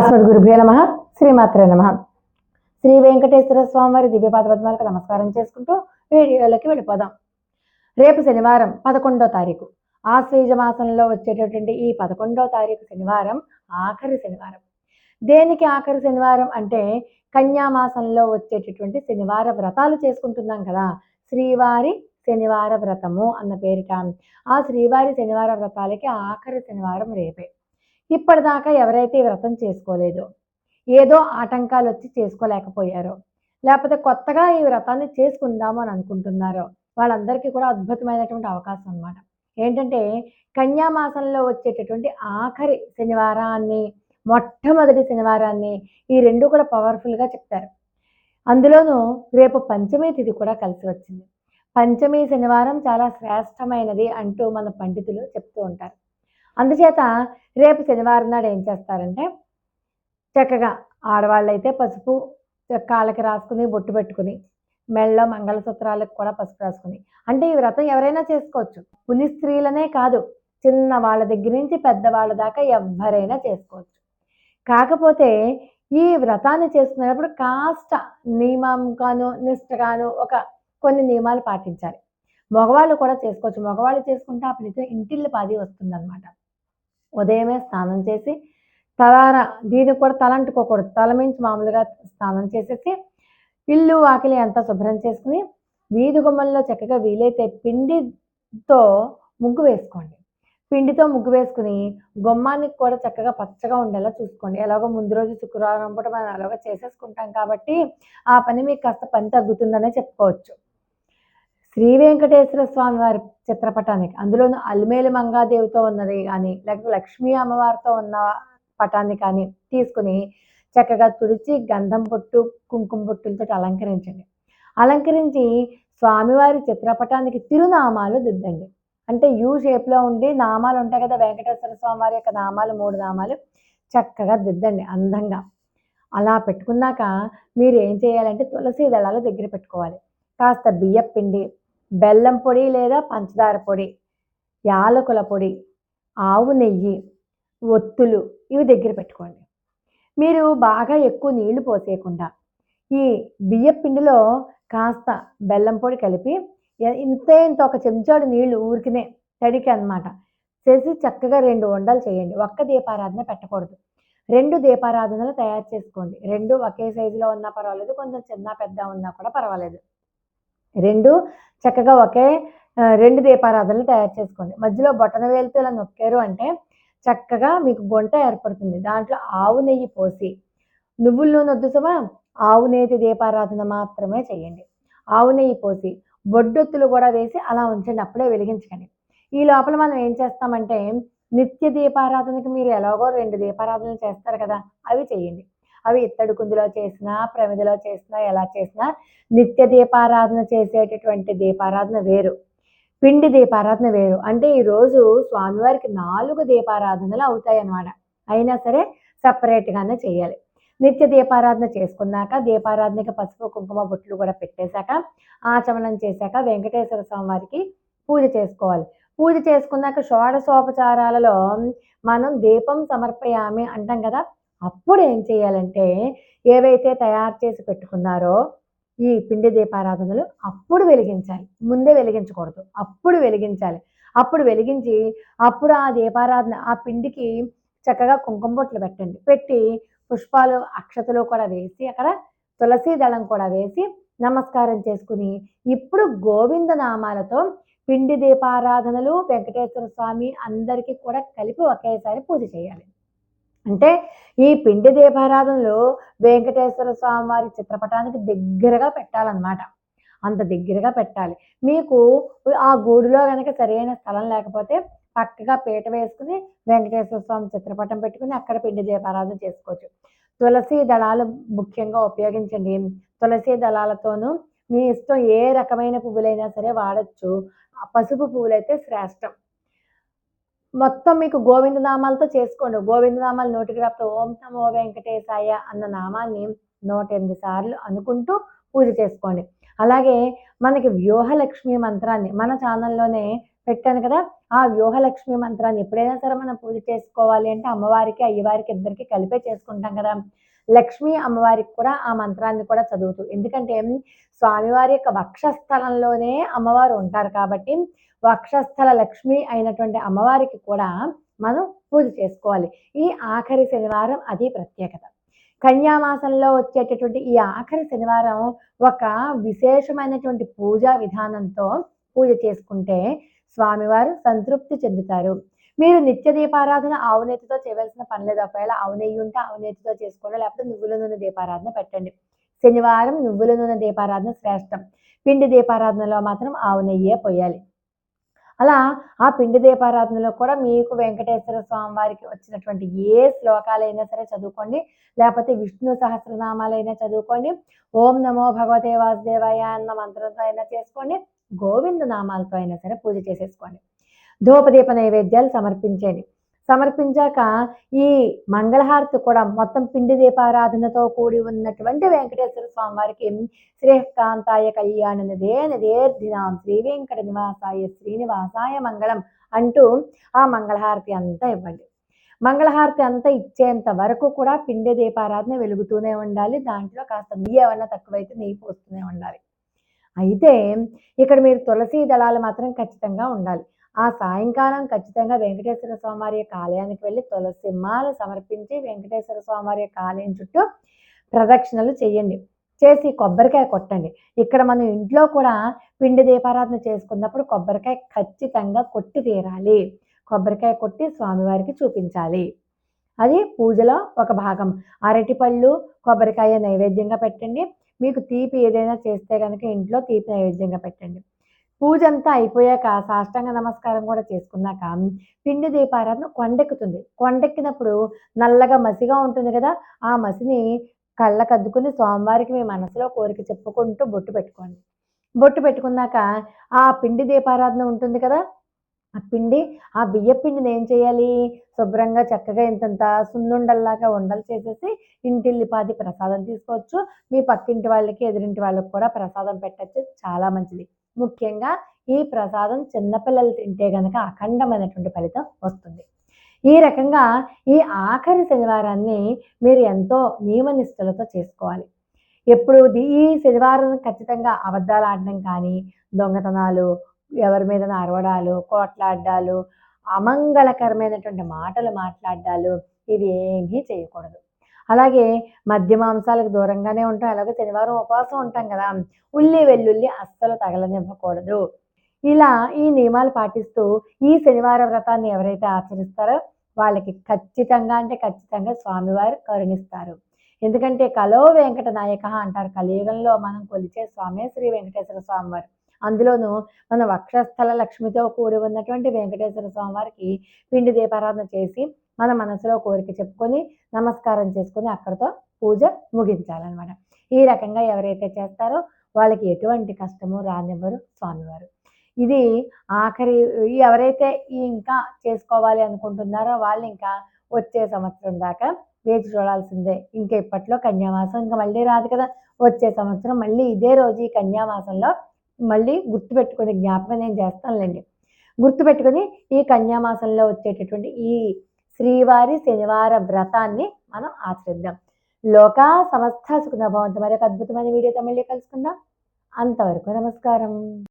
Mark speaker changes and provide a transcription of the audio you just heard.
Speaker 1: అస్మద్గురుభ్యో నమ. శ్రీమాత్రే నమ. శ్రీ వెంకటేశ్వర స్వామివారి దివ్యపాద పద్మాలకు నమస్కారం చేసుకుంటూ వీడియోలోకి వెళ్ళిపోదాం. రేపు శనివారం పదకొండో తారీఖు. ఆశ్వీజ మాసంలో వచ్చేటటువంటి ఈ పదకొండో తారీఖు శనివారం ఆఖరి శనివారం. దేనికి ఆఖరి శనివారం అంటే కన్యా మాసంలో వచ్చేటటువంటి శనివార వ్రతాలు చేసుకుంటున్నాం కదా. శ్రీవారి శనివార వ్రతము అన్న పేరిట. ఆ శ్రీవారి శనివార వ్రతాలకి ఆఖరి శనివారం రేపే. ఇప్పటిదాకా ఎవరైతే ఈ వ్రతం చేసుకోలేదో ఏదో ఆటంకాలు వచ్చి చేసుకోలేకపోయారో లేకపోతే కొత్తగా ఈ వ్రతాన్ని చేసుకుందాము అని అనుకుంటున్నారో వాళ్ళందరికీ కూడా అద్భుతమైనటువంటి అవకాశం అన్నమాట. ఏంటంటే కన్యామాసంలో వచ్చేటటువంటి ఆఖరి శనివారాన్ని మొట్టమొదటి శనివారాన్ని ఈ రెండు కూడా పవర్ఫుల్గా చెప్తారు. అందులోనూ రేపు పంచమి తిథి కూడా కలిసి వచ్చింది. పంచమి శనివారం చాలా శ్రేష్టమైనది అంటూ మన పండితులు చెప్తూ ఉంటారు. అందుచేత రేపు శనివారం నాడు ఏం చేస్తారంటే చక్కగా ఆడవాళ్ళైతే పసుపు కాళ్ళకి రాసుకుని బొట్టు పెట్టుకుని మెళ్ళ మంగళసూత్రాలకు కూడా పసుపు రాసుకుని. అంటే ఈ వ్రతం ఎవరైనా చేసుకోవచ్చు. పులి స్త్రీలనే కాదు చిన్న వాళ్ళ దగ్గర నుంచి పెద్దవాళ్ళ దాకా ఎవరైనా చేసుకోవచ్చు. కాకపోతే ఈ వ్రతాన్ని చేసుకునేటప్పుడు కాస్త నియమంగాను నిష్టగాను ఒక కొన్ని నియమాలు పాటించాలి. మగవాళ్ళు కూడా చేసుకోవచ్చు. మగవాళ్ళు చేసుకుంటే ఆ ఫలితం ఇంటిల్లి పాది వస్తుందన్నమాట. ఉదయమే స్నానం చేసి తలార దీనికి కూడా తలంటుకోకూడదు తల మించి మామూలుగా స్నానం చేసేసి ఇల్లు వాకిలి అంతా శుభ్రం చేసుకుని వీధి గుమ్మంలో చక్కగా వీలైతే పిండితో ముగ్గు వేసుకోండి. పిండితో ముగ్గు వేసుకుని గుమ్మానికి కూడా చక్కగా పచ్చగా ఉండేలా చూసుకోండి. ఎలాగో ముందు రోజు శుక్రవారం పూట మనం ఎలాగో చేసేసుకుంటాం కాబట్టి ఆ పని మీకు కాస్త పని తగ్గుతుందనే చెప్పుకోవచ్చు. శ్రీ వెంకటేశ్వర స్వామి వారి చిత్రపటానికి అందులోనూ అల్మేలు మంగాదేవితో ఉన్నది కానీ లేకపోతే లక్ష్మీ అమ్మవారితో ఉన్న పటాన్ని కానీ తీసుకుని చక్కగా తుడిచి గంధం పొట్టు కుంకుమ పొట్టులతో అలంకరించండి. అలంకరించి స్వామివారి చిత్రపటానికి తిరునామాలు దిద్దండి. అంటే యూ షేప్లో ఉండి నామాలు ఉంటాయి కదా వెంకటేశ్వర స్వామి వారి యొక్క నామాలు మూడు నామాలు చక్కగా దిద్దండి అందంగా. అలా పెట్టుకున్నాక మీరు ఏం చేయాలంటే తులసి దళాలు దగ్గర పెట్టుకోవాలి. కాస్త బియ్యం పిండి బెల్లం పొడి లేదా పంచదార పొడి యాలకుల పొడి ఆవు నెయ్యి ఒత్తులు ఇవి దగ్గర పెట్టుకోండి. మీరు బాగా ఎక్కువ నీళ్ళు పోసేయకుండా ఈ బియ్య పిండిలో కాస్త బెల్లం పొడి కలిపి ఇంత ఇంతే ఇంత ఒక చెంచాడు నీళ్ళు ఊరికినే తడికి అన్నమాట. చేసి చక్కగా రెండు వండలు చేయండి. ఒక్క దీపారాధన పెట్టకూడదు. రెండు దీపారాధనలు తయారు చేసుకోండి. రెండు ఒకే సైజులో ఉన్నా పర్వాలేదు కొంచెం చిన్న పెద్ద ఉన్నా కూడా పర్వాలేదు. రెండు చక్కగా ఒకే రెండు దీపారాధనలు తయారు చేసుకోండి. మధ్యలో బొటన వేలుతో ఇలా నొక్కారు అంటే చక్కగా మీకు గుంట ఏర్పడుతుంది. దాంట్లో ఆవు నెయ్యి పోసి నువ్వుల నూనె వద్దు సుమా ఆవు నేతి దీపారాధన మాత్రమే చేయండి. ఆవు నెయ్యి పోసి బొడ్డొత్తులు కూడా వేసి అలా ఉంచండి అప్పుడే వెలిగించకండి. ఈ లోపల మనం ఏం చేస్తామంటే నిత్య దీపారాధనకి మీరు ఎలాగో రెండు దీపారాధనలు చేస్తారు కదా అవి చేయండి. అవి ఇత్తడి కుందులో చేసినా ప్రమిదిలో చేసినా ఎలా చేసినా నిత్య దీపారాధన చేసేటటువంటి దీపారాధన వేరు. పిండి దీపారాధన వేరు. అంటే ఈరోజు స్వామివారికి నాలుగు దీపారాధనలు అవుతాయి అన్నమాట అయినా సరే సపరేట్గానే చేయాలి. నిత్య దీపారాధన చేసుకున్నాక దీపారాధనకి పసుపు కుంకుమ బొట్లు కూడా పెట్టేశాక ఆచమనం చేశాక వెంకటేశ్వర స్వామి వారికి పూజ చేసుకోవాలి. పూజ చేసుకున్నాక షోడశోపచారాలలో మనం దీపం సమర్పయామి అంటాం కదా అప్పుడు ఏం చేయాలంటే ఏవైతే తయారు చేసి పెట్టుకున్నారో ఈ పిండి దీపారాధనలు అప్పుడు వెలిగించాలి. ముందే వెలిగించకూడదు. అప్పుడు వెలిగించాలి. అప్పుడు వెలిగించి అప్పుడు ఆ దీపారాధన ఆ పిండికి చక్కగా కుంకుమ బొట్లు పెట్టండి. పెట్టి పుష్పాలు అక్షతలు కూడా వేసి అక్కడ తులసి దళం కూడా వేసి నమస్కారం చేసుకుని ఇప్పుడు గోవింద నామాలతో పిండి దీపారాధనలు వెంకటేశ్వర స్వామి అందరికీ కూడా కలిపి ఒకేసారి పూజ చేయాలి. అంటే ఈ పిండి దీపారాధనలో వెంకటేశ్వర స్వామి వారి చిత్రపటానికి దగ్గరగా పెట్టాలన్నమాట. అంత దగ్గరగా పెట్టాలి. మీకు ఆ గూడులో కనుక సరైన స్థలం లేకపోతే పక్కగా పీట వేసుకుని వెంకటేశ్వర స్వామి చిత్రపటం పెట్టుకుని అక్కడ పిండి దీపారాధన చేసుకోవచ్చు. తులసి దళాలు ముఖ్యంగా ఉపయోగించండి. తులసి దళాలతోనూ మీ ఇష్టం ఏ రకమైన పువ్వులైనా సరే వాడచ్చు. ఆ పసుపు పువ్వులైతే శ్రేష్టం. మొత్తం మీకు గోవింద నామాలతో చేసుకోండి. గోవిందనామాలు నోటికి రాపుతూ ఓం నమో వెంకటేశాయ అన్న నామాన్ని నూట ఎనిమిది సార్లు అనుకుంటూ పూజ చేసుకోండి. అలాగే మనకి వ్యూహలక్ష్మి మంత్రాన్ని మన ఛానల్లోనే పెట్టాను కదా ఆ వ్యూహలక్ష్మి మంత్రాన్ని ఎప్పుడైనా సరే మనం పూజ చేసుకోవాలి అంటే అమ్మవారికి అయ్యవారికి ఇద్దరికి కలిపే చేసుకుంటాం కదా. లక్ష్మీ అమ్మవారికి కూడా ఆ మంత్రాన్ని కూడా చదువుతూ ఎందుకంటే స్వామివారి యొక్క వక్షస్థలంలోనే అమ్మవారు ఉంటారు కాబట్టి వక్షస్థల లక్ష్మి అయినటువంటి అమ్మవారికి కూడా మనం పూజ చేసుకోవాలి. ఈ ఆఖరి శనివారం అది ప్రత్యేకత. కన్యామాసంలో వచ్చేటటువంటి ఈ ఆఖరి శనివారం ఒక విశేషమైనటువంటి పూజా విధానంతో పూజ చేసుకుంటే స్వామివారు సంతృప్తి చెందుతారు. మీరు నిత్య దీపారాధన ఆవునేతితో చేయవలసిన పని లేదు. ఒకవేళ ఆవు నెయ్యి ఉంటే ఆవునేతితో చేసుకోండి. లేకపోతే నువ్వుల నూనె దీపారాధన పెట్టండి. శనివారం నువ్వుల నూనె దీపారాధన శ్రేష్టం. పిండి దీపారాధనలో మాత్రం ఆవు నెయ్యే పోయాలి. అలా ఆ పిండి దీపారాధనలో కూడా మీకు వెంకటేశ్వర స్వామి వారికి వచ్చినటువంటి ఏ శ్లోకాలైనా సరే చదువుకోండి. లేకపోతే విష్ణు సహస్రనామాలైనా చదువుకోండి. ఓం నమో భగవతే వాసుదేవాయ అన్న మంత్రంతో అయినా చేసుకోండి. గోవింద నామాలతో అయినా సరే పూజ చేసేసుకోండి. ధూపదీప నైవేద్యాలు సమర్పించండి సమర్పించాక ఈ మంగళహారతి కూడా మొత్తం పిండి దీపారాధనతో కూడి ఉన్నటువంటి వెంకటేశ్వర స్వామి వారికి శ్రీకాంతాయ కళ్యాణ నిదే నిదేర్ధినాం శ్రీ వెంకట నివాసాయ శ్రీనివాసాయ మంగళం అంటూ ఆ మంగళహారతి అంతా ఇవ్వండి. మంగళహారతి అంతా ఇచ్చేంత వరకు కూడా పిండి దీపారాధన వెలుగుతూనే ఉండాలి. దాంట్లో కాస్త నెయ్యి ఏమన్నా తక్కువైతే నెయ్యి పోస్తూనే ఉండాలి. అయితే ఇక్కడ మీరు తులసి దళాలు మాత్రం ఖచ్చితంగా ఉండాలి. ఆ సాయంకాలం ఖచ్చితంగా వెంకటేశ్వర స్వామివారి యొక్క ఆలయానికి వెళ్ళి తులసి మాల సమర్పించి వెంకటేశ్వర స్వామివారి యొక్క ఆలయం చుట్టూ ప్రదక్షిణలు చేయండి. చేసి కొబ్బరికాయ కొట్టండి. ఇక్కడ మనం ఇంట్లో కూడా పిండి దీపారాధన చేసుకున్నప్పుడు కొబ్బరికాయ ఖచ్చితంగా కొట్టి తీరాలి. కొబ్బరికాయ కొట్టి స్వామివారికి చూపించాలి. అది పూజలో ఒక భాగం. అరటిపళ్ళు కొబ్బరికాయ నైవేద్యంగా పెట్టండి. మీకు తీపి ఏదైనా చేస్తే కనుక ఇంట్లో తీపి నైవేద్యంగా పెట్టండి. పూజ అంతా అయిపోయాక సాష్టాంగ నమస్కారం కూడా చేసుకున్నాక పిండి దీపారాధన కొండెక్కుతుంది. కొండెక్కినప్పుడు నల్లగా మసిగా ఉంటుంది కదా ఆ మసిని కళ్ళకద్దుకుని సోమవారికి స్వామివారికి మీ మనసులో కోరిక చెప్పుకుంటూ బొట్టు పెట్టుకోండి. బొట్టు పెట్టుకున్నాక ఆ పిండి దీపారాధన ఉంటుంది కదా పిండి ఆ బియ్య పిండిని ఏం చేయాలి? శుభ్రంగా చక్కగా ఇంతంత సున్నుండల్లాగా ఉండలు చేసేసి ఇంటిల్లిపాది ప్రసాదం తీసుకోవచ్చు. మీ పక్కింటి వాళ్ళకి ఎదురింటి వాళ్ళకి కూడా ప్రసాదం పెట్టచ్చు. చాలా మంచిది. ముఖ్యంగా ఈ ప్రసాదం చిన్నపిల్లలు తింటే గనక అఖండమైనటువంటి ఫలితం వస్తుంది. ఈ రకంగా ఈ ఆఖరి శనివారాన్ని మీరు ఎంతో నియమనిష్టలతో చేసుకోవాలి. ఎప్పుడు ఈ శనివారం ఖచ్చితంగా అబద్ధాలు ఆడడం కానీ దొంగతనాలు ఎవరి మీద అరవడాలు కోట్లాడ్డాలు అమంగళకరమైనటువంటి మాటలు మాట్లాడాలు ఇవి ఏమీ చేయకూడదు. అలాగే మద్య మాంసాలకు దూరంగానే ఉంటాం అలాగే శనివారం ఉపవాసం ఉంటాం కదా ఉల్లి వెల్లుల్లి అస్సలు తగలనివ్వకూడదు. ఇలా ఈ నియమాలు పాటిస్తూ ఈ శనివార వ్రతాన్ని ఎవరైతే ఆచరిస్తారో వాళ్ళకి ఖచ్చితంగా అంటే ఖచ్చితంగా స్వామివారు కరుణిస్తారు. ఎందుకంటే కలో వెంకట నాయక అంటారు కలియుగంలో మనం కొలిచే స్వామి శ్రీ వెంకటేశ్వర స్వామివారు. అందులోనూ మన వక్షస్థల లక్ష్మితో కూడి ఉన్నటువంటి వెంకటేశ్వర స్వామివారికి పిండి దీపారాధన చేసి మన మనసులో కోరిక చెప్పుకొని నమస్కారం చేసుకొని అక్కడితో పూజ ముగించాలన్నమాట. ఈ రకంగా ఎవరైతే చేస్తారో వాళ్ళకి ఎటువంటి కష్టము రానివ్వరు స్వామివారు. ఇది ఆఖరి ఎవరైతే ఇంకా చేసుకోవాలి అనుకుంటున్నారో వాళ్ళు ఇంకా వచ్చే సంవత్సరం దాకా వేచి చూడాల్సిందే. ఇంకా ఇప్పట్లో కన్యామాసం ఇంకా మళ్ళీ రాదు కదా. వచ్చే సంవత్సరం మళ్ళీ ఇదే రోజు ఈ కన్యామాసంలో మళ్ళీ గుర్తుపెట్టుకుని జ్ఞాపకం నేను చేస్తానులేండి. గుర్తుపెట్టుకుని ఈ కన్యామాసంలో వచ్చేటటువంటి ఈ శ్రీవారి శనివార వ్రతాన్ని మనం ఆచరిద్దాం. లోకా సమస్త సుఖ భవంతు మరొక అద్భుతమైన వీడియోతో మళ్ళీ కలుసుకుందాం. అంతవరకు నమస్కారం.